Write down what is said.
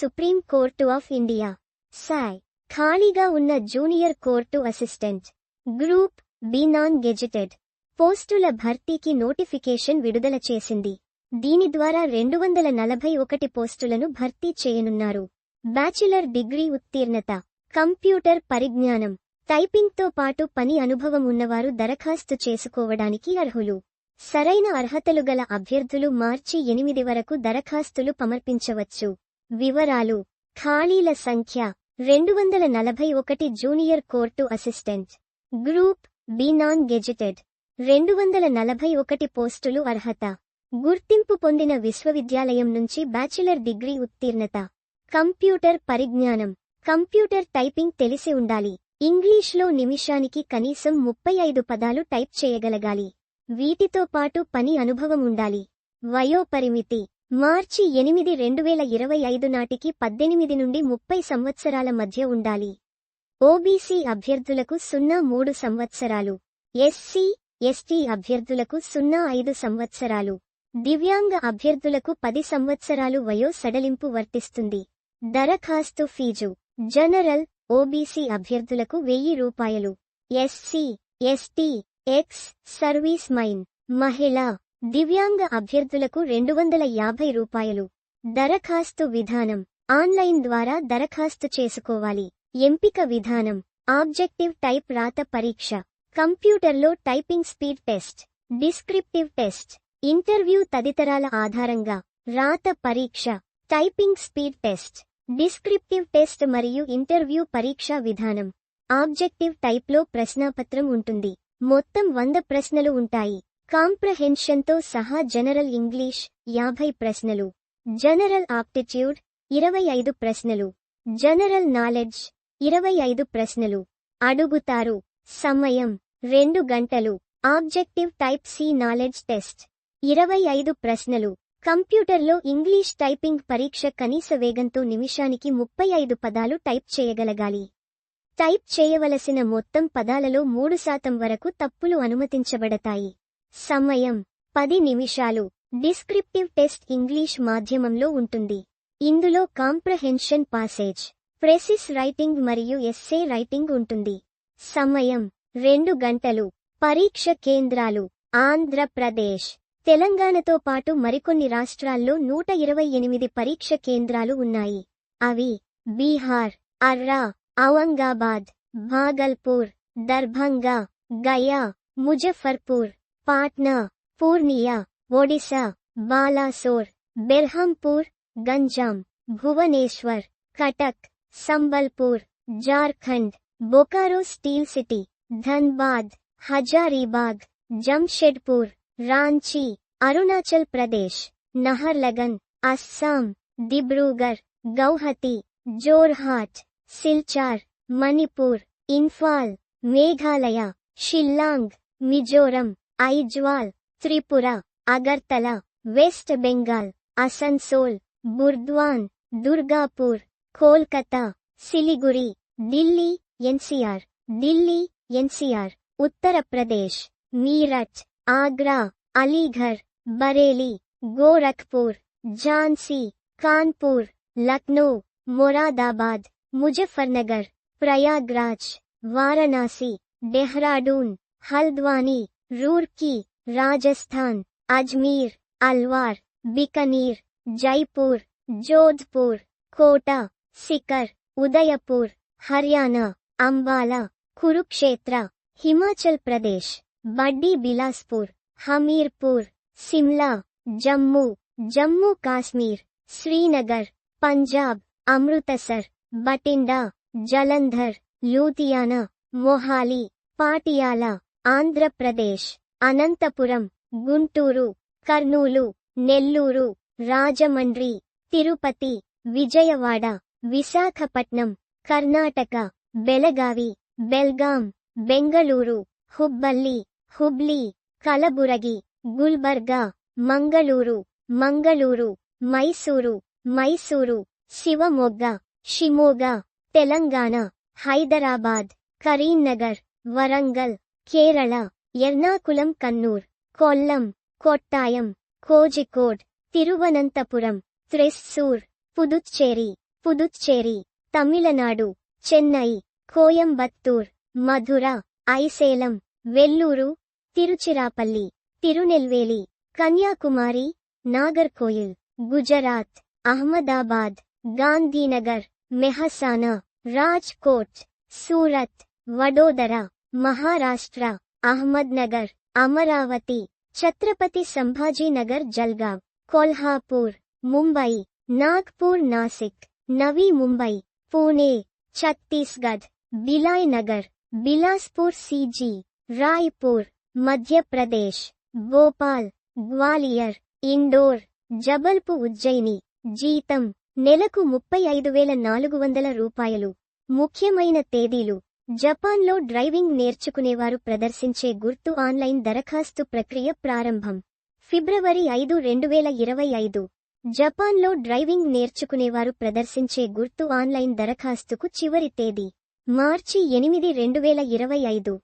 Supreme court of India. Sai. ఖాళీగా ఉన్న junior court assistant. Group B non gazetted. పోస్టుల భర్తీకి నోటిఫికేషన్ విడుదల చేసింది. దీని ద్వారా రెండు వందల నలభై ఒకటి పోస్టులను భర్తీ చేయనున్నారు. బ్యాచిలర్ డిగ్రీ ఉత్తీర్ణత. కంప్యూటర్ పరిజ్ఞానం. టైపింగ్తో పాటు పని అనుభవం ఉన్నవారు దరఖాస్తు చేసుకోవడానికి అర్హులు. సరైన అర్హతలు గల అభ్యర్థులు మార్చి ఎనిమిది వరకు దరఖాస్తులు సమర్పించవచ్చు. వివరాలు. ఖాళీల సంఖ్య. రెండు వందల నలభై ఒకటి junior court assistant. Group B non gazetted. రెండు వందల నలభై ఒకటి పోస్టులు అర్హత. గుర్తింపు పొందిన విశ్వవిద్యాలయం నుంచి బ్యాచిలర్ డిగ్రీ ఉత్తీర్ణత. కంప్యూటర్ పరిజ్ఞానం. కంప్యూటర్ టైపింగ్ తెలిసి ఉండాలి. ఇంగ్లీష్లో నిమిషానికి కనీసం ముప్పై ఐదు పదాలు టైప్ చేయగలగాలి. వీటితో పాటు పని అనుభవం ఉండాలి. వయోపరిమితి. మార్చి ఎనిమిది రెండు వేల ఇరవై ఐదు నాటికి పద్దెనిమిది నుండి ముప్పై సంవత్సరాల మధ్య ఉండాలి. ఓబీసీ అభ్యర్థులకు సున్నా మూడు సంవత్సరాలు. ఎస్సీ ఎస్టీ అభ్యర్థులకు సున్నా ఐదు సంవత్సరాలు. దివ్యాంగ అభ్యర్థులకు పది సంవత్సరాలు వయో సడలింపు వర్తిస్తుంది. దరఖాస్తు ఫీజు. జనరల్ ఓబీసీ అభ్యర్థులకు వెయ్యి రూపాయలు. SC ST ex servicemen. మహిళ దివ్యాంగ అభ్యర్థులకు రెండు వందల యాభై రూపాయలు. దరఖాస్తు విధానం. ఆన్లైన్ ద్వారా దరఖాస్తు చేసుకోవాలి. ఎంపిక విధానం. ఆబ్జెక్టివ్ టైప్ రాత పరీక్ష. కంప్యూటర్లో typing speed test. Descriptive test. Interview తదితరాల ఆధారంగా రాత పరీక్ష. Typing speed test. Descriptive test మరియు ఇంటర్వ్యూ పరీక్షా విధానం. ఆబ్జెక్టివ్ టైప్లో ప్రశ్నాపత్రం ఉంటుంది. మొత్తం వంద ప్రశ్నలు ఉంటాయి. కాంప్రహెన్షన్తో సహా జనరల్ ఇంగ్లీష్ యాభై ప్రశ్నలు. జనరల్ ఆప్టిట్యూడ్ ఇరవై ఐదు ప్రశ్నలు. జనరల్ నాలెడ్జ్ ఇరవై ఐదు ప్రశ్నలు. అడుగుతారు. సమయం రెండు గంటలు. Objective type C knowledge test ఇరవై ఐదు ప్రశ్నలు. కంప్యూటర్లో ఇంగ్లీష్ టైపింగ్ పరీక్ష కనీస వేగంతో నిమిషానికి ముప్పై ఐదు పదాలు టైప్ చేయగలగాలి. టైప్ చేయవలసిన మొత్తం పదాలలో మూడు శాతం వరకు తప్పులు అనుమతించబడతాయి. సమయం పది నిమిషాలు. డిస్క్రిప్టివ్ టెస్ట్ ఇంగ్లీష్ మాధ్యమంలో ఉంటుంది. ఇందులో కాంప్రహెన్షన్ పాసేజ్ ప్రెసిస్ రైటింగ్ మరియు ఎస్సే రైటింగ్ ఉంటుంది. సమయం రెండు గంటలు. పరీక్ష కేంద్రాలు ఆంధ్రప్రదేశ్. తెలంగాణతో పాటు మరికొన్ని రాష్ట్రాల్లో నూట ఇరవై ఎనిమిది పరీక్ష కేంద్రాలు ఉన్నాయి. అవి Bihar అర్రా Aurangabad Bhagalpur Darbhanga Gaya Muzaffarpur Patna, Purnia, Odisha, Balasore, Berhampur, Ganjam, Bhubaneswar, Cuttack, Sambalpur, Jharkhand, Bokaro steel city, Dhanbad, Hazaribagh, Jamshedpur, Ranchi, Arunachal Pradesh, Naharlagun Assam Dibrugarh Guwahati Jorhat, Silchar, Manipur, Imphal, Meghalaya, Shillong, Mizoram. Aizawl, Tripura, Agartala, west Bengal, Asansol, Burdwan, Durgapur, Kolkata, Siliguri, Delhi, NCR Delhi, NCR, Uttar Pradesh, Meerut, Agra, Aligarh, Bareilly, Gorakhpur, Jhansi, Kanpur, Lucknow, Moradabad, Muzaffarnagar, Prayagraj, Varanasi, Dehradun, Haldwani Roorkee Rajasthan, Ajmer, Alwar, Bikaner, Jaipur, Jodhpur, Kota, Sikar, Udaipur, Haryana Ambala Kurukshetra, Himachal Pradesh, Baddi Bilaspur, Hamirpur, Shimla, Jammu Jammu Kashmir, Srinagar, Punjab, Amritsar Bathinda Jalandhar, Ludhiana, Mohali, Patiala. Andhra Pradesh Anantapur Guntur Kurnool Nellore Rajahmundry Tirupati Vijayawada Visakhapatnam Karnataka Belagavi Belgaum Bengaluru Hubballi Hubli Kalaburagi Gulbarga Mangaluru Mangalore Mysuru Mysore Shivamogga Shimoga Telangana Hyderabad Karimnagar Warangal Kerala Ernakulam Kannur Kollam Kottayam Kozhikode Thiruvananthapuram Thrissur Puducherry Puducherry Tamil Nadu Chennai Coimbatore Madurai Salem Vellore Tiruchirappalli Tirunelveli Kanyakumari Nagercoil Gujarat Ahmedabad Gandhinagar Mehsana Rajkot Surat Vadodara Maharashtra Ahmednagar Amravati Chhatrapati Sambhajinagar Jalgaon Kolhapur Mumbai Nagpur Nashik Navi Mumbai Pune Chhattisgarh Bhilai Nagar Bilaspur CG Raipur Madhya Pradesh Bhopal Gwalior Indore Jabalpur Ujjain జీతం నెలకు ముప్పై ఐదు వేల నాలుగు వందల రూపాయలు. ముఖ్యమైన తేదీలు. జపాన్లో డ్రైవింగ్ నేర్చుకునేవారు ప్రదర్శించే గుర్తు ఆన్లైన్ దరఖాస్తు ప్రక్రియ ప్రారంభం. ఫిబ్రవరి ఐదు రెండు వేల ఇరవై ఐదు. జపాన్లో డ్రైవింగ్ నేర్చుకునేవారు ప్రదర్శించే గుర్తు ఆన్లైన్ దరఖాస్తుకు చివరి తేదీ. మార్చి ఎనిమిది రెండు వేల ఇరవై ఐదు.